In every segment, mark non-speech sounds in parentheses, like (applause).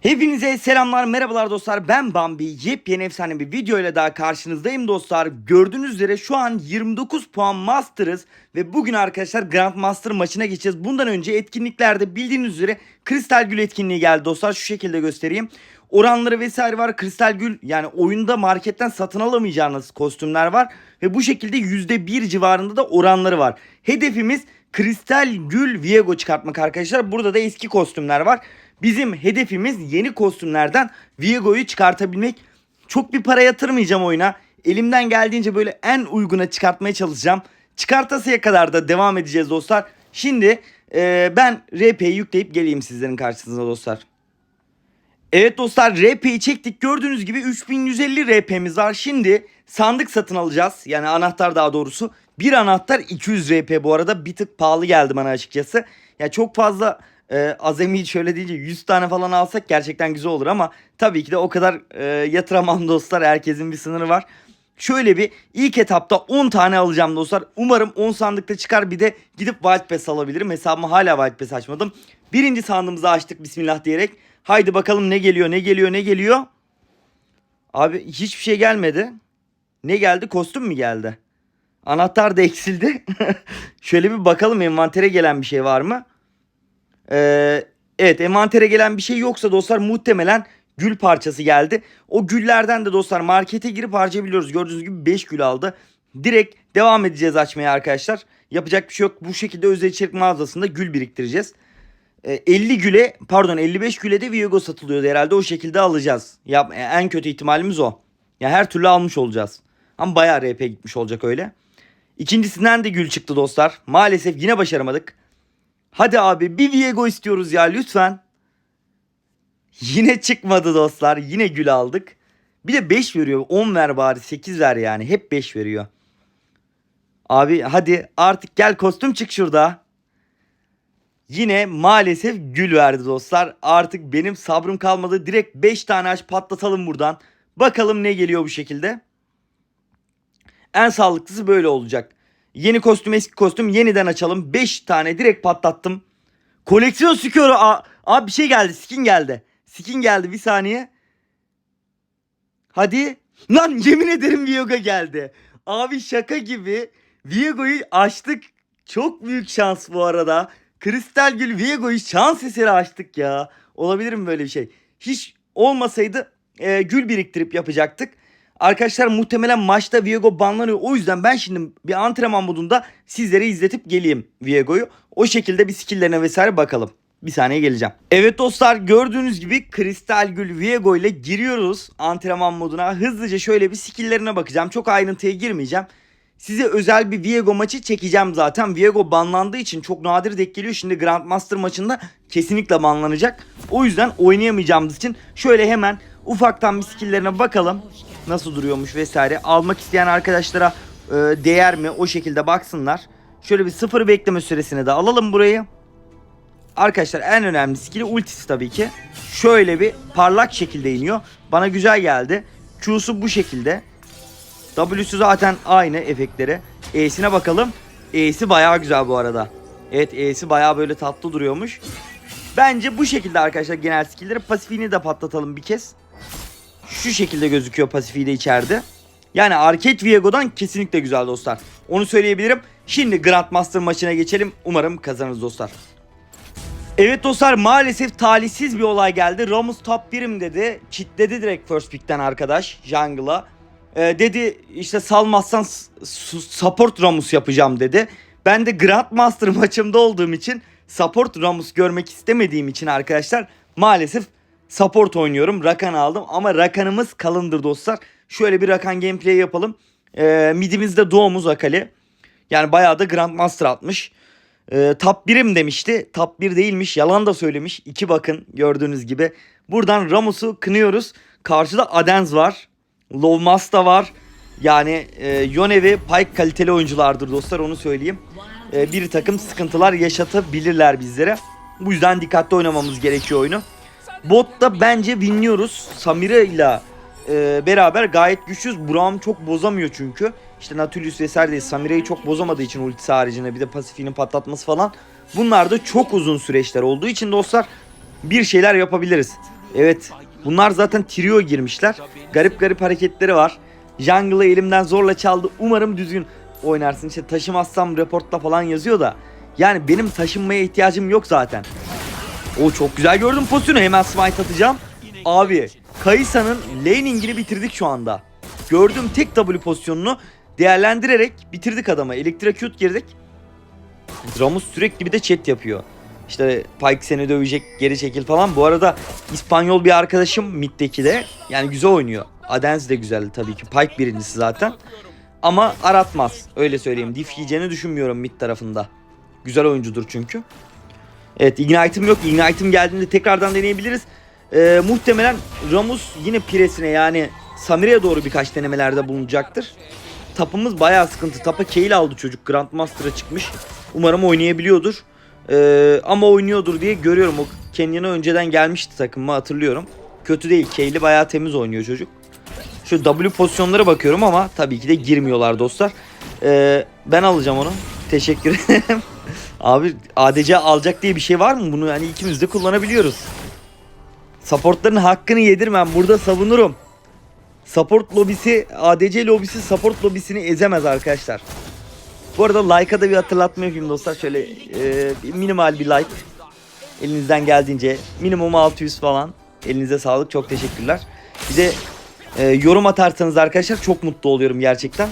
Hepinize selamlar merhabalar dostlar. Ben Bambi. Yepyeni efsane bir video ile daha karşınızdayım dostlar. Gördüğünüz üzere şu an 29 puan Master'ız ve bugün arkadaşlar Grand Master maçına geçeceğiz. Bundan önce etkinliklerde bildiğiniz üzere Kristal Gül etkinliği geldi dostlar. Şu şekilde göstereyim. Oranları vesaire var. Kristal Gül yani oyunda marketten satın alamayacağınız kostümler var ve bu şekilde %1 civarında da oranları var. Hedefimiz Kristal Gül Viego çıkartmak arkadaşlar. Burada da eski kostümler var Bizim hedefimiz yeni kostümlerden Viego'yu çıkartabilmek. Çok bir para yatırmayacağım oyuna. Elimden geldiğince böyle en uyguna çıkartmaya çalışacağım. Çıkartasıya kadar da devam edeceğiz dostlar. Şimdi e, ben RP'yi yükleyip geleyim sizlerin karşınıza dostlar. Evet dostlar RP'yi çektik. Gördüğünüz gibi 3150 RP'miz var. Şimdi sandık satın alacağız. Yani anahtar daha doğrusu. Bir anahtar 200 RP bu arada. Bir tık pahalı geldi bana açıkçası. Ya çok fazla e, azami şöyle deyince 100 tane falan alsak gerçekten güzel olur ama tabii ki de o kadar e, yatıramam (laughs) dostlar. Herkesin bir sınırı var. Şöyle bir ilk etapta 10 tane alacağım dostlar. Umarım 10 sandıkta çıkar bir de gidip Wild Pass alabilirim. Hesabımı hala Wild Pass açmadım. Birinci sandığımızı açtık bismillah diyerek. Haydi bakalım ne geliyor ne geliyor ne geliyor. Abi hiçbir şey gelmedi. Ne geldi kostüm mü geldi? Anahtar da eksildi. (laughs) Şöyle bir bakalım envantere gelen bir şey var mı? Ee, evet envantere gelen bir şey yoksa dostlar muhtemelen gül parçası geldi. O güllerden de dostlar markete girip harcayabiliyoruz. Gördüğünüz gibi 5 gül aldı. Direkt devam edeceğiz açmaya arkadaşlar. Yapacak bir şey yok. Bu şekilde özel içerik mağazasında gül biriktireceğiz. Ee, 50 güle pardon 55 güle de Viego satılıyordu herhalde. O şekilde alacağız. Ya, en kötü ihtimalimiz o. Ya her türlü almış olacağız. Ama bayağı RP gitmiş olacak öyle. İkincisinden de gül çıktı dostlar. Maalesef yine başaramadık. Hadi abi bir Viego istiyoruz ya lütfen. Yine çıkmadı dostlar. Yine gül aldık. Bir de 5 veriyor. 10 ver bari 8 ver yani. Hep 5 veriyor. Abi hadi artık gel kostüm çık şurada. Yine maalesef gül verdi dostlar. Artık benim sabrım kalmadı. Direkt 5 tane aç patlatalım buradan. Bakalım ne geliyor bu şekilde. En sağlıklısı böyle olacak. Yeni kostüm eski kostüm yeniden açalım. 5 tane direkt patlattım. Koleksiyon skoru. Aa, abi bir şey geldi. Skin geldi. Skin geldi bir saniye. Hadi. Lan yemin ederim Viego geldi. Abi şaka gibi. Viego'yu açtık. Çok büyük şans bu arada. Kristal Gül Viego'yu şans eseri açtık ya. Olabilir mi böyle bir şey? Hiç olmasaydı e, gül biriktirip yapacaktık. Arkadaşlar muhtemelen maçta Viego banlanıyor. O yüzden ben şimdi bir antrenman modunda sizlere izletip geleyim Viego'yu. O şekilde bir skilllerine vesaire bakalım. Bir saniye geleceğim. Evet dostlar gördüğünüz gibi Kristal Gül Viego ile giriyoruz antrenman moduna. Hızlıca şöyle bir skilllerine bakacağım. Çok ayrıntıya girmeyeceğim. Size özel bir Viego maçı çekeceğim zaten. Viego banlandığı için çok nadir denk geliyor. Şimdi Grandmaster maçında kesinlikle banlanacak. O yüzden oynayamayacağımız için şöyle hemen ufaktan bir skilllerine bakalım. Nasıl duruyormuş vesaire. Almak isteyen arkadaşlara e, değer mi o şekilde baksınlar. Şöyle bir sıfır bekleme süresini de alalım burayı. Arkadaşlar en önemli skill'i ultisi tabii ki. Şöyle bir parlak şekilde iniyor. Bana güzel geldi. Q'su bu şekilde. W'su zaten aynı efektleri. E'sine bakalım. E'si bayağı güzel bu arada. Evet E'si bayağı böyle tatlı duruyormuş. Bence bu şekilde arkadaşlar genel skill'leri. Pasifiğini de patlatalım bir kez. Şu şekilde gözüküyor pasifiği de içeride. Yani Arcade Viego'dan kesinlikle güzel dostlar. Onu söyleyebilirim. Şimdi Grandmaster maçına geçelim. Umarım kazanırız dostlar. Evet dostlar maalesef talihsiz bir olay geldi. Ramus top 1'im dedi. Kitledi direkt first pick'ten arkadaş Jungle'a. Ee, dedi işte salmazsan support Ramus yapacağım dedi. Ben de Grandmaster (laughs) maçımda olduğum için support Ramus görmek istemediğim için arkadaşlar maalesef support oynuyorum. Rakan aldım ama Rakan'ımız kalındır dostlar. Şöyle bir Rakan gameplay yapalım. Ee, midimizde doğumuz Akali. Yani bayağı da Grandmaster atmış. Ee, top 1'im demişti. Top 1 değilmiş. Yalan da söylemiş. 2 bakın gördüğünüz gibi. Buradan Ramos'u kınıyoruz. Karşıda Adens var. Lovmas var. Yani e, Yone ve Pyke kaliteli oyunculardır dostlar onu söyleyeyim. E, bir takım sıkıntılar yaşatabilirler bizlere. Bu yüzden dikkatli oynamamız gerekiyor oyunu. Botta bence winliyoruz. Samira ile e, beraber gayet güçlüyüz. Braum çok bozamıyor çünkü. İşte Nautilus vesaire değil. Samira'yı çok bozamadığı için ultisi haricinde bir de pasifini patlatması falan. Bunlar da çok uzun süreçler olduğu için dostlar bir şeyler yapabiliriz. Evet. Bunlar zaten trio girmişler. Garip garip hareketleri var. Jungle'ı elimden zorla çaldı. Umarım düzgün oynarsın. İşte taşımazsam reportla falan yazıyor da. Yani benim taşınmaya ihtiyacım yok zaten. O çok güzel gördüm pozisyonu. Hemen smite atacağım. Abi Kayısa'nın laning'ini bitirdik şu anda. Gördüğüm tek W pozisyonunu değerlendirerek bitirdik adamı. Electrocute girdik. Ramus sürekli bir de chat yapıyor. İşte Pike seni dövecek geri çekil falan. Bu arada İspanyol bir arkadaşım Mid'deki de yani güzel oynuyor. Adens de güzeldi tabii ki. Pike birincisi zaten. Ama aratmaz. Öyle söyleyeyim. Diff yiyeceğini düşünmüyorum mid tarafında. Güzel oyuncudur çünkü. Evet Ignite'ım yok. Ignite'ım geldiğinde tekrardan deneyebiliriz. Ee, muhtemelen Ramus yine Pires'ine yani Samire'ye doğru birkaç denemelerde bulunacaktır. Tapımız bayağı sıkıntı. Tapa Kayle aldı çocuk. Grandmaster'a çıkmış. Umarım oynayabiliyordur. Ee, ama oynuyordur diye görüyorum. O Kenyon'a önceden gelmişti takımıma hatırlıyorum. Kötü değil. Kayle'i bayağı temiz oynuyor çocuk. Şu W pozisyonlara bakıyorum ama tabii ki de girmiyorlar dostlar. Ee, ben alacağım onu. Teşekkür ederim. (laughs) Abi ADC alacak diye bir şey var mı? Bunu yani ikimiz de kullanabiliyoruz. Supportların hakkını yedirmem. Burada savunurum. Support lobisi, ADC lobisi support lobisini ezemez arkadaşlar. Bu arada like'a da bir hatırlatma yapayım dostlar. Şöyle e, minimal bir like. Elinizden geldiğince. Minimum 600 falan. Elinize sağlık. Çok teşekkürler. Bir de e, yorum atarsanız arkadaşlar çok mutlu oluyorum gerçekten.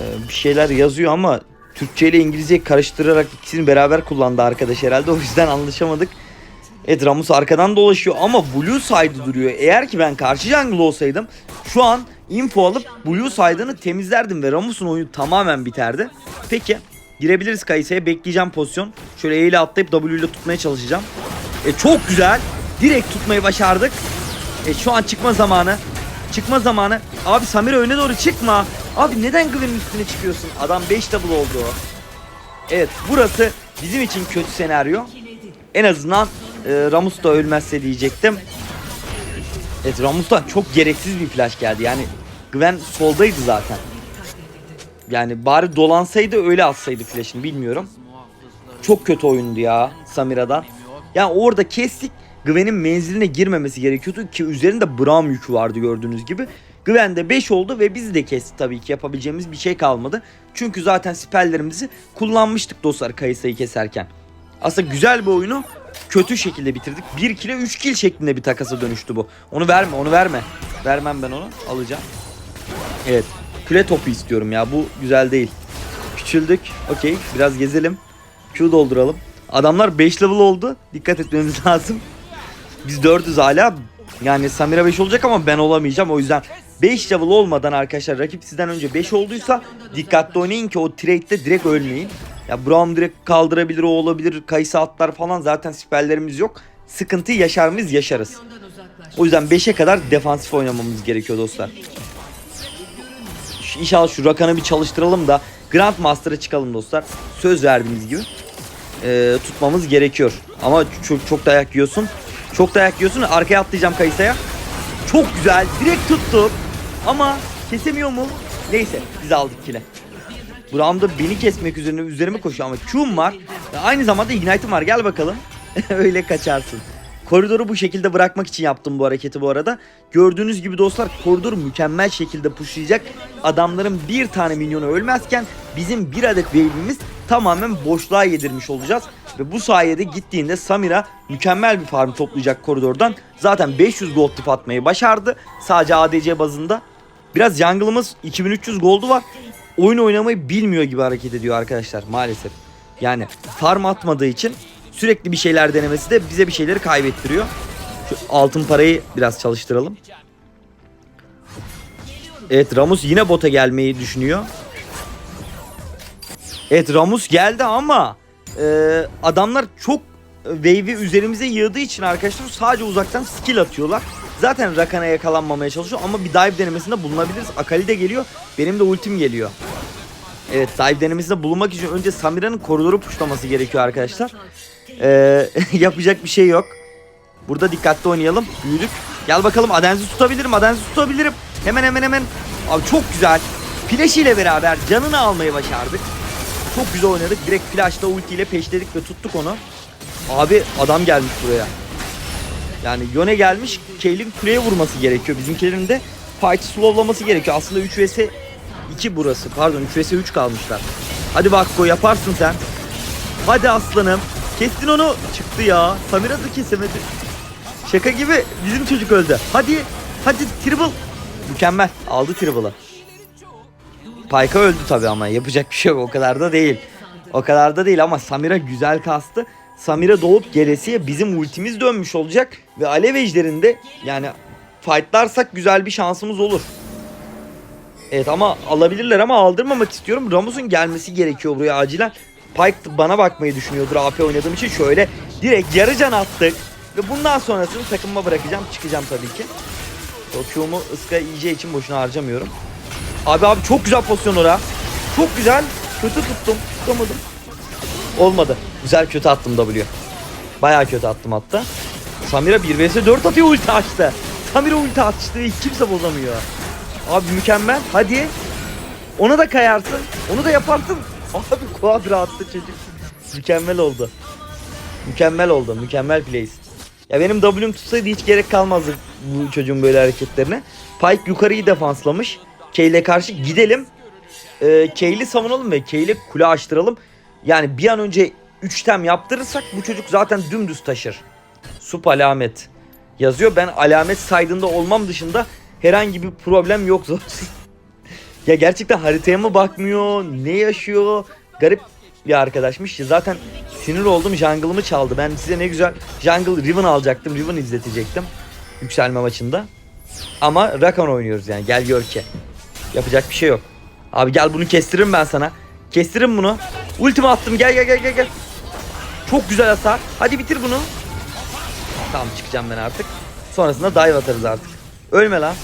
E, bir şeyler yazıyor ama Türkçe ile İngilizce karıştırarak ikisini beraber kullandı arkadaş herhalde. O yüzden anlaşamadık. Evet Ramus arkadan dolaşıyor ama Blue side duruyor. Eğer ki ben karşı jungle olsaydım şu an info alıp Blue side'ını temizlerdim ve Ramus'un oyunu tamamen biterdi. Peki girebiliriz Kayse'ye bekleyeceğim pozisyon. Şöyle E ile atlayıp W ile tutmaya çalışacağım. E çok güzel. Direkt tutmayı başardık. E şu an çıkma zamanı. Çıkma zamanı. Abi Samira öne doğru çıkma. Abi neden Gwen'in üstüne çıkıyorsun? Adam 5 double oldu. Evet burası bizim için kötü senaryo. En azından e, Ramus da ölmezse diyecektim. Evet Ramus'tan çok gereksiz bir flash geldi. Yani Gwen soldaydı zaten. Yani bari dolansaydı öyle atsaydı flash'ını bilmiyorum. Çok kötü oyundu ya Samira'dan. Yani orada kestik. Gwen'in menziline girmemesi gerekiyordu ki üzerinde Braum yükü vardı gördüğünüz gibi. Gwen de 5 oldu ve bizi de kesti tabii ki yapabileceğimiz bir şey kalmadı. Çünkü zaten spelllerimizi kullanmıştık dostlar Kayısa'yı keserken. Aslında güzel bir oyunu kötü şekilde bitirdik. 1 kile 3 kill şeklinde bir takasa dönüştü bu. Onu verme onu verme. Vermem ben onu alacağım. Evet küle topu istiyorum ya bu güzel değil. Küçüldük okey biraz gezelim. Q dolduralım. Adamlar 5 level oldu. Dikkat etmemiz (laughs) lazım. Biz 4'üz hala. Yani Samira 5 olacak ama ben olamayacağım. O yüzden 5 level olmadan arkadaşlar rakip sizden önce 5 olduysa dikkatli oynayın ki o trade'de direkt ölmeyin. Ya Braum direkt kaldırabilir o olabilir. Kayısı atlar falan zaten spelllerimiz yok. Sıkıntı yaşar mıyız? Yaşarız. O yüzden 5'e kadar defansif oynamamız gerekiyor dostlar. Şu- İnşallah şu Rakan'ı bir çalıştıralım da Grandmaster'a çıkalım dostlar. Söz verdiğimiz gibi. Ee, tutmamız gerekiyor. Ama çok, çok dayak yiyorsun. Çok dayak yiyorsun. Arkaya atlayacağım Kayısa'ya. Çok güzel. Direkt tuttu. Ama kesemiyor mu? Neyse biz aldık kile. Buramda beni kesmek üzerine üzerime koşuyor ama Q'm var. Ve aynı zamanda Ignite'ım var. Gel bakalım. (laughs) Öyle kaçarsın. Koridoru bu şekilde bırakmak için yaptım bu hareketi bu arada. Gördüğünüz gibi dostlar koridoru mükemmel şekilde pushlayacak. Adamların bir tane minyonu ölmezken bizim bir adet wave'imiz tamamen boşluğa yedirmiş olacağız. Ve bu sayede gittiğinde Samira mükemmel bir farm toplayacak koridordan. Zaten 500 gold tip atmayı başardı. Sadece ADC bazında. Biraz jungle'ımız 2300 gold'u var. Oyun oynamayı bilmiyor gibi hareket ediyor arkadaşlar maalesef. Yani farm atmadığı için sürekli bir şeyler denemesi de bize bir şeyleri kaybettiriyor. Şu altın parayı biraz çalıştıralım. Evet Ramus yine bota gelmeyi düşünüyor. Evet Ramus geldi ama e, adamlar çok wave'i üzerimize yığdığı için arkadaşlar sadece uzaktan skill atıyorlar. Zaten Rakan'a yakalanmamaya çalışıyor ama bir dive denemesinde bulunabiliriz. Akali de geliyor. Benim de ultim geliyor. Evet dive denemesinde bulunmak için önce Samira'nın koridoru puşlaması gerekiyor arkadaşlar. Ee, (laughs) yapacak bir şey yok. Burada dikkatli oynayalım. Büyüdük. Gel bakalım Adenz'i tutabilirim. Adenz'i tutabilirim. Hemen hemen hemen. Abi çok güzel. Flash ile beraber canını almayı başardık. Çok güzel oynadık. Direkt flashla ulti ile peşledik ve tuttuk onu. Abi adam gelmiş buraya. Yani Yone gelmiş Kaylin kuleye vurması gerekiyor. Bizimkilerin de fight'ı slowlaması gerekiyor. Aslında 3 vs 2 burası. Pardon 3 vs 3 kalmışlar. Hadi Vakko yaparsın sen. Hadi aslanım. Kestin onu. Çıktı ya. Samira da kesemedi. Şaka gibi bizim çocuk öldü. Hadi. Hadi triple. Mükemmel. Aldı triple'ı. Payka öldü tabi ama yapacak bir şey yok. O kadar da değil. O kadar da değil ama Samira güzel kastı. Samira doğup gelesiye bizim ultimiz dönmüş olacak. Ve Alev ejderinde yani fightlarsak güzel bir şansımız olur. Evet ama alabilirler ama aldırmamak istiyorum. Ramus'un gelmesi gerekiyor buraya acilen. Pike bana bakmayı düşünüyordur AP oynadığım için. Şöyle direkt yarı can attık. Ve bundan sonrasını takımıma bırakacağım. Çıkacağım tabii ki. O Q'mu ıska yiyeceği için boşuna harcamıyorum. Abi abi çok güzel pozisyon ora. Çok güzel. Kötü tuttum. Tutamadım. Olmadı. Güzel kötü attım W. Bayağı kötü attım hatta. Samira 1 vs 4 atıyor ulti açtı. Samira ulti açtı. Hiç kimse bozamıyor. Abi mükemmel. Hadi. Ona da kayarsın. Onu da yaparsın. (laughs) Abi quadra attı çocuk. Mükemmel oldu. Mükemmel oldu. Mükemmel plays. Ya benim W'm tutsaydı hiç gerek kalmazdı bu çocuğun böyle hareketlerine. Pike yukarıyı defanslamış. Kayle karşı gidelim. Ee, Kayle'i savunalım ve Kayle kule açtıralım. Yani bir an önce 3 tem yaptırırsak bu çocuk zaten dümdüz taşır. Sup alamet yazıyor. Ben alamet saydığında olmam dışında herhangi bir problem yok zaten. (laughs) ya gerçekten haritaya mı bakmıyor? Ne yaşıyor? Garip bir arkadaşmış. Zaten sinir oldum. Jungle'ımı çaldı. Ben size ne güzel Jungle Riven alacaktım. Riven izletecektim. Yükselme maçında. Ama Rakan oynuyoruz yani. Gel gör ki. Yapacak bir şey yok. Abi gel bunu kestiririm ben sana. Kestiririm bunu. Ultimi attım. Gel gel gel gel gel. Çok güzel hasar. Hadi bitir bunu. Tamam çıkacağım ben artık. Sonrasında dive atarız artık. Ölme lan.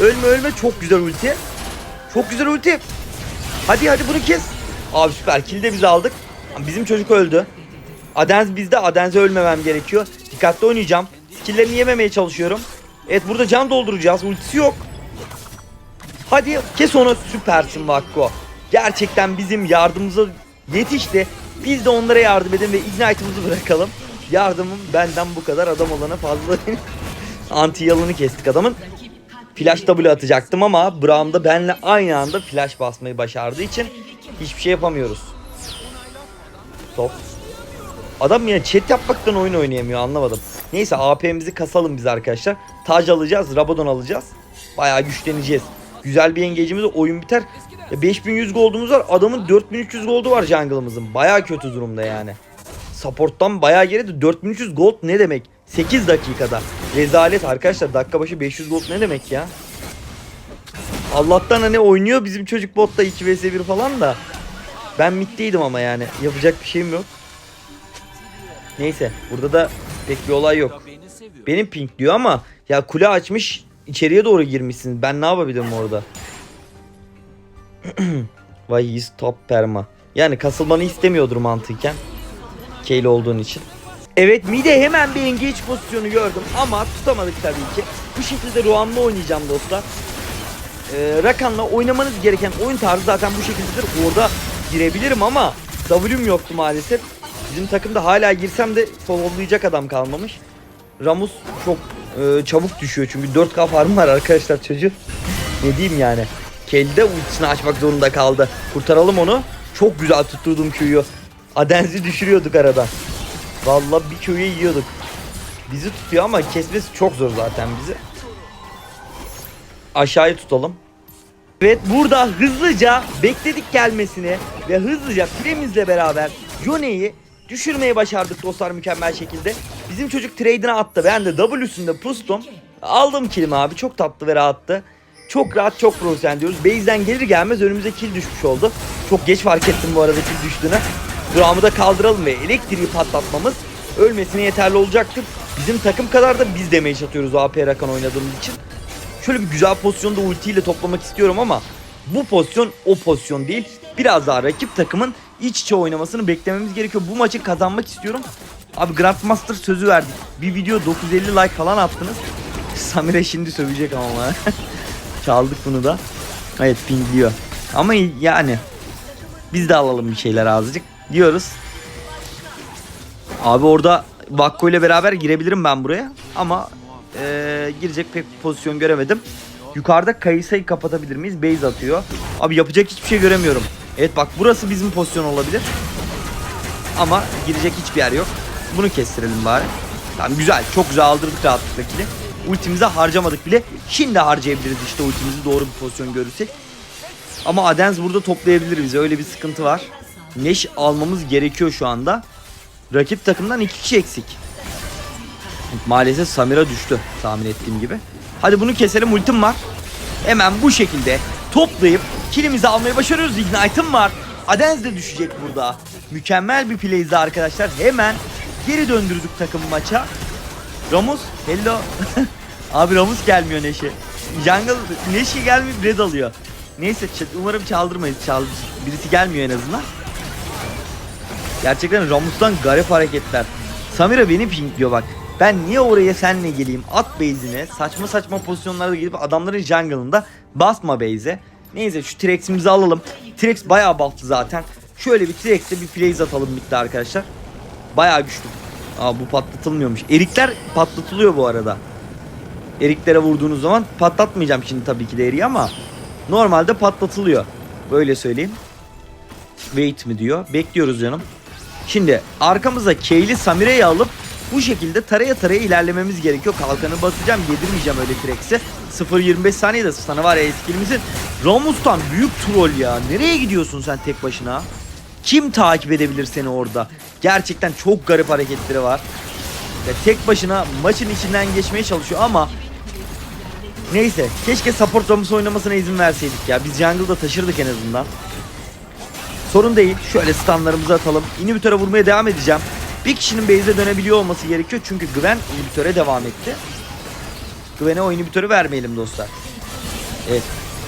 Ölme ölme. Çok güzel ulti. Çok güzel ulti. Hadi hadi bunu kes. Abi süper. Kill de biz aldık. Bizim çocuk öldü. Adens bizde. Adens'e ölmemem gerekiyor. Dikkatli oynayacağım. Skill'lerini yememeye çalışıyorum. Evet burada can dolduracağız. Ultisi yok. Hadi kes onu süpersin Vakko. Gerçekten bizim yardımımıza yetişti. Biz de onlara yardım edin ve Ignite'ımızı bırakalım. Yardımım benden bu kadar adam olana fazla. (laughs) Anti yalını kestik adamın. Flash W atacaktım ama Braum da benle aynı anda flash basmayı başardığı için hiçbir şey yapamıyoruz. Top. Adam ya chat yapmaktan oyun oynayamıyor anlamadım. Neyse AP'mizi kasalım biz arkadaşlar. Tac alacağız, Rabadon alacağız. Bayağı güçleneceğiz. Güzel bir engage'imiz oyun biter. Ya 5100 gold'umuz var. Adamın 4300 gold'u var jungle'ımızın. Bayağı kötü durumda yani. Support'tan bayağı geride 4300 gold ne demek? 8 dakikada. Rezalet arkadaşlar. Dakika başı 500 gold ne demek ya? Allah'tan hani oynuyor bizim çocuk botta 2 vs 1 falan da. Ben middeydim ama yani. Yapacak bir şeyim yok. Neyse. Burada da pek bir olay yok. Benim pink diyor ama ya kule açmış içeriye doğru girmişsiniz. Ben ne yapabilirim orada? (clears throat) Vay top perma. Yani kasılmanı istemiyordur mantıken. Kale olduğun için. Evet mide hemen bir engage pozisyonu gördüm ama tutamadık tabii ki. Bu şekilde Ruan'la oynayacağım dostlar. Ee, Rakan'la oynamanız gereken oyun tarzı zaten bu şekildedir. Orada girebilirim ama W'm yoktu maalesef. Bizim takımda hala girsem de followlayacak adam kalmamış. Ramus çok e, çabuk düşüyor çünkü 4K farm var arkadaşlar çocuğun. ne diyeyim yani. Kelly ultisini açmak zorunda kaldı. Kurtaralım onu. Çok güzel tutturdum Q'yu. Adenz'i düşürüyorduk arada. Vallahi bir Q'yu yiyorduk. Bizi tutuyor ama kesmesi çok zor zaten bizi. Aşağıya tutalım. Evet burada hızlıca bekledik gelmesini ve hızlıca piremizle beraber Yone'yi düşürmeyi başardık dostlar mükemmel şekilde. Bizim çocuk trade'ine attı. Ben de W'sünde pustum. Aldım killimi abi. Çok tatlı ve rahattı. Çok rahat çok profesyonel diyoruz. Base'den gelir gelmez önümüze kill düşmüş oldu. Çok geç fark ettim bu arada kill düştüğünü. Dramı da kaldıralım ve elektriği patlatmamız ölmesine yeterli olacaktır. Bizim takım kadar da biz damage atıyoruz AP Rakan oynadığımız için. Şöyle bir güzel pozisyonda ultiyle toplamak istiyorum ama bu pozisyon o pozisyon değil. Biraz daha rakip takımın iç içe oynamasını beklememiz gerekiyor. Bu maçı kazanmak istiyorum. Abi Grandmaster sözü verdik. Bir video 950 like falan attınız. Samire şimdi sövecek ama. (laughs) Çaldık bunu da. Evet pingliyor. Ama yani biz de alalım bir şeyler azıcık diyoruz. Abi orada Vakko ile beraber girebilirim ben buraya. Ama eee, girecek pek pozisyon göremedim. Yukarıda Kayısa'yı kapatabilir miyiz? Base atıyor. Abi yapacak hiçbir şey göremiyorum. Evet bak burası bizim pozisyon olabilir. Ama girecek hiçbir yer yok. Bunu kestirelim bari. Tamam güzel. Çok güzel aldırdık rahatlıkla. Ultimize harcamadık bile. Şimdi harcayabiliriz işte ultimizi doğru bir pozisyon görürsek. Ama Adens burada toplayabilir bizi. Öyle bir sıkıntı var. Neş almamız gerekiyor şu anda. Rakip takımdan iki kişi eksik. Maalesef Samira düştü tahmin ettiğim gibi. Hadi bunu keselim ultim var. Hemen bu şekilde toplayıp kilimizi almayı başarıyoruz. Ignite'ım var. Adens de düşecek burada. Mükemmel bir play'di arkadaşlar. Hemen geri döndürdük takım maça. Ramus, hello. (laughs) Abi Ramus gelmiyor Neşe. Jungle Neşe gelmiyor red alıyor. Neyse umarım çaldırmayız. Çal birisi gelmiyor en azından. Gerçekten Ramus'tan garip hareketler. Samira beni pinkliyor bak. Ben niye oraya senle geleyim? At base'ine. Saçma saçma pozisyonlarda gelip adamların jungle'ında basma base'e. Neyse şu T-Rex'imizi alalım. T-Rex bayağı buff'lı zaten. Şöyle bir T-Rex'e bir plays atalım bitti arkadaşlar. Bayağı güçlü. Aa bu patlatılmıyormuş. Erikler patlatılıyor bu arada. Eriklere vurduğunuz zaman patlatmayacağım şimdi tabii ki de eriği ama normalde patlatılıyor. Böyle söyleyeyim. Wait mi diyor. Bekliyoruz canım. Şimdi arkamıza Kayle'i Samire'yi alıp bu şekilde taraya taraya ilerlememiz gerekiyor. Kalkanı basacağım yedirmeyeceğim öyle T-Rex'e. 0.25 saniyede sana var ya eskilimizin. Ramus'tan büyük troll ya. Nereye gidiyorsun sen tek başına? Kim takip edebilir seni orada? Gerçekten çok garip hareketleri var. Ya tek başına maçın içinden geçmeye çalışıyor ama Neyse keşke support Ramus oynamasına izin verseydik ya. Biz jungle'da taşırdık en azından. Sorun değil. Şöyle stunlarımızı atalım. İnhibitöre vurmaya devam edeceğim. Bir kişinin base'e dönebiliyor olması gerekiyor. Çünkü Gwen inhibitöre devam etti. Gwen'e o inhibitörü vermeyelim dostlar. Evet.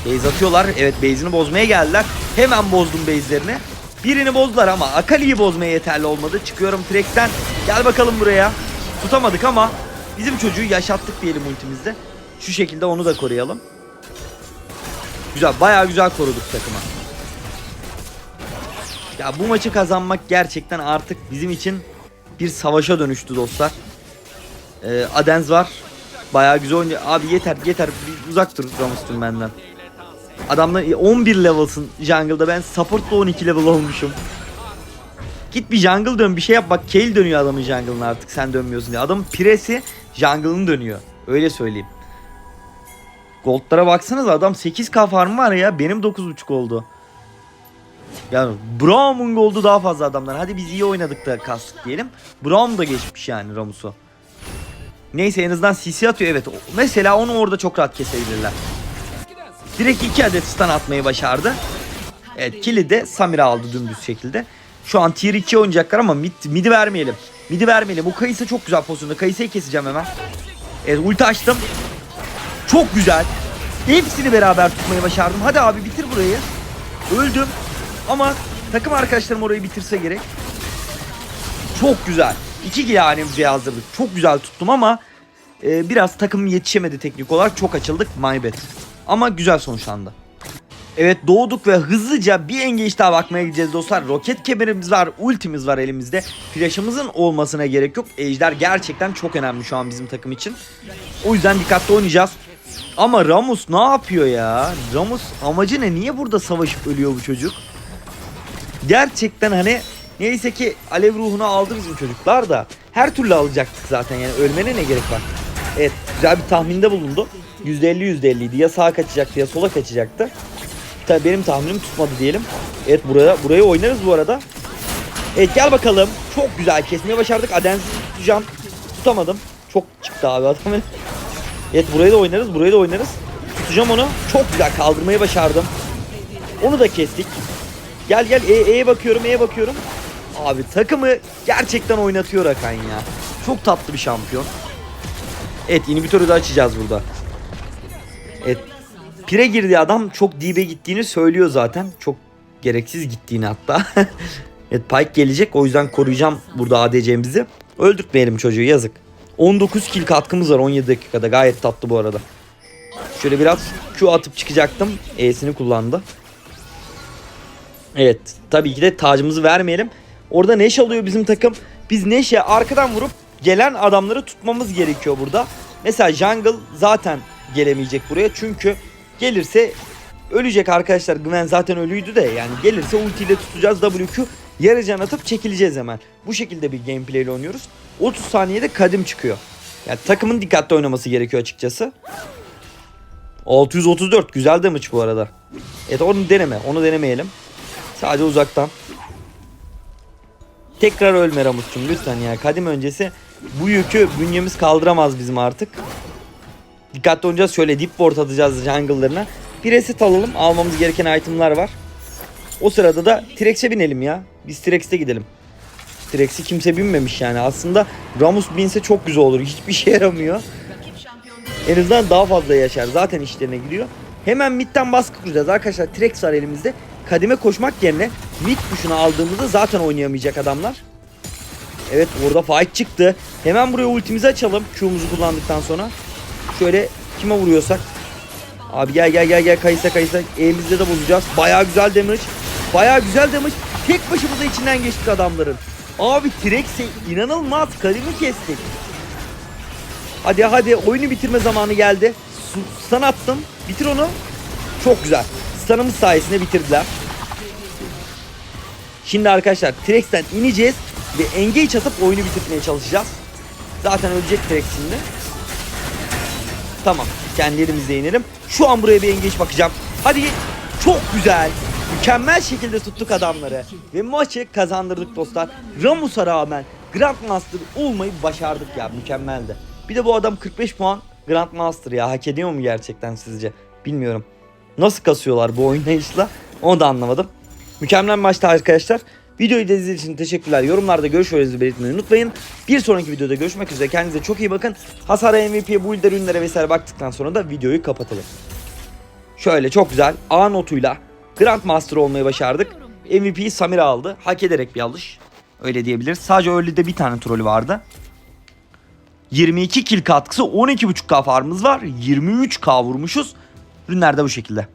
Base atıyorlar. Evet base'ini bozmaya geldiler. Hemen bozdum base'lerini. Birini bozdular ama Akali'yi bozmaya yeterli olmadı. Çıkıyorum Trex'ten. Gel bakalım buraya. Tutamadık ama bizim çocuğu yaşattık diyelim ultimizde. Şu şekilde onu da koruyalım. Güzel. Bayağı güzel koruduk takıma. Ya bu maçı kazanmak gerçekten artık bizim için bir savaşa dönüştü dostlar. Ee, Adens var. Bayağı güzel oynuyor. Abi yeter yeter bir uzak dur Ramus'tun benden. Adamlar 11 level'sın jungle'da ben support'la 12 level olmuşum. Git bir jungle dön bir şey yap bak Kayle dönüyor adamın jungle'ına artık sen dönmüyorsun diye. Adamın piresi jungle'ın dönüyor. Öyle söyleyeyim. Gold'lara baksanız adam 8k farm var ya benim 9.5 oldu. Yani Braum'un goldu daha fazla adamlar. Hadi biz iyi oynadık da kastık diyelim. Braum da geçmiş yani Ramus'u. Neyse en azından CC atıyor evet. Mesela onu orada çok rahat kesebilirler. Direkt iki adet stun atmayı başardı. Evet kill'i de Samira aldı dümdüz şekilde. Şu an tier 2 oynayacaklar ama mid, mid'i vermeyelim. Mid'i vermeyelim. Bu Kayısı çok güzel pozisyonda. Kayısı'yı keseceğim hemen. Evet ulti açtım. Çok güzel. Hepsini beraber tutmayı başardım. Hadi abi bitir burayı. Öldüm. Ama takım arkadaşlarım orayı bitirse gerek. Çok güzel. İki hanemizi yazdırdık. Çok güzel tuttum ama e, biraz takım yetişemedi teknik olarak. Çok açıldık. My bad. Ama güzel sonuçlandı. Evet doğduk ve hızlıca bir engage daha bakmaya gideceğiz dostlar. Roket kemerimiz var, ultimiz var elimizde. Flash'ımızın olmasına gerek yok. Ejder gerçekten çok önemli şu an bizim takım için. O yüzden dikkatli oynayacağız. Ama Ramus ne yapıyor ya? Ramus amacı ne? Niye burada savaşıp ölüyor bu çocuk? Gerçekten hani neyse ki alev ruhunu aldı bizim çocuklar da her türlü alacaktık zaten yani ölmene ne gerek var? Evet güzel bir tahminde bulundu. %50 %50'ydi. Ya sağa kaçacaktı ya sola kaçacaktı. Tabii benim tahminim tutmadı diyelim. Evet buraya burayı oynarız bu arada. Evet gel bakalım. Çok güzel kesmeye başardık. Adens'i tutacağım. Tutamadım. Çok çıktı abi adam. (laughs) Evet burayı da oynarız. Burayı da oynarız. Tutacağım onu. Çok güzel kaldırmayı başardım. Onu da kestik. Gel gel E- E'ye bakıyorum E'ye bakıyorum. Abi takımı gerçekten oynatıyor Akan ya. Çok tatlı bir şampiyon. Evet inhibitörü de açacağız burada. Evet. Pire girdi adam çok dibe gittiğini söylüyor zaten. Çok gereksiz gittiğini hatta. (laughs) evet Pike gelecek o yüzden koruyacağım burada ADC'mizi. Öldürtmeyelim çocuğu yazık. 19 kill katkımız var 17 dakikada gayet tatlı bu arada. Şöyle biraz Q atıp çıkacaktım. E'sini kullandı. Evet tabii ki de tacımızı vermeyelim. Orada Neş alıyor bizim takım. Biz Neş'e arkadan vurup gelen adamları tutmamız gerekiyor burada. Mesela jungle zaten gelemeyecek buraya çünkü gelirse ölecek arkadaşlar. Gwen zaten ölüydü de yani gelirse ultiyle tutacağız WQ yarı can atıp çekileceğiz hemen. Bu şekilde bir gameplay ile oynuyoruz. 30 saniyede kadim çıkıyor. Yani takımın dikkatli oynaması gerekiyor açıkçası. 634 güzel damage bu arada. Evet onu deneme. Onu denemeyelim. Sadece uzaktan. Tekrar ölme Ramus'cum lütfen ya. Kadim öncesi bu yükü bünyemiz kaldıramaz bizim artık. Dikkatli oynayacağız. Şöyle deep ward atacağız jungle'larına. Bir reset alalım. Almamız gereken itemlar var. O sırada da T-Rex'e binelim ya. Biz T-Rex'te gidelim. T-Rex'i kimse binmemiş yani. Aslında Ramus binse çok güzel olur. Hiçbir şey yaramıyor. En azından daha fazla yaşar. Zaten işlerine gidiyor. Hemen midden baskı kuracağız arkadaşlar. T-Rex var elimizde. Kadime koşmak yerine mid tuşuna aldığımızda zaten oynayamayacak adamlar. Evet orada fight çıktı. Hemen buraya ultimizi açalım. Q'muzu kullandıktan sonra. Şöyle kime vuruyorsak. Abi gel gel gel gel kayısa kayısa. Elimizde de bozacağız. Baya güzel damage. Baya güzel damage. Tek başımıza içinden geçtik adamların. Abi T-Rex'e inanılmaz kadimi kestik. Hadi hadi oyunu bitirme zamanı geldi. Stun attım. Bitir onu. Çok güzel. Stun'ımız sayesinde bitirdiler. Şimdi arkadaşlar T-Rex'ten ineceğiz ve engage atıp oyunu bitirmeye çalışacağız. Zaten ölecek T-Rex şimdi. Tamam. Kendi elimizde inelim. Şu an buraya bir engage bakacağım. Hadi. Çok güzel. Mükemmel şekilde tuttuk adamları. Ve maçı kazandırdık dostlar. Ramus'a rağmen Grandmaster olmayı başardık ya. Mükemmeldi. Bir de bu adam 45 puan Grandmaster ya. Hak ediyor mu gerçekten sizce? Bilmiyorum. Nasıl kasıyorlar bu oynayışla? Onu da anlamadım. Mükemmel maçtı arkadaşlar. Videoyu izlediğiniz için teşekkürler. Yorumlarda görüşlerinizi belirtmeyi unutmayın. Bir sonraki videoda görüşmek üzere. Kendinize çok iyi bakın. Hasara MVP'ye, build'e, ürünlere vesaire baktıktan sonra da videoyu kapatalım. Şöyle çok güzel A notuyla Grandmaster olmayı başardık. MVP'yi Samir aldı. Hak ederek bir alış. Öyle diyebiliriz. Sadece early'de bir tane trolü vardı. 22 kill katkısı 12.5k farmımız var. 23k vurmuşuz. Ürünler de bu şekilde.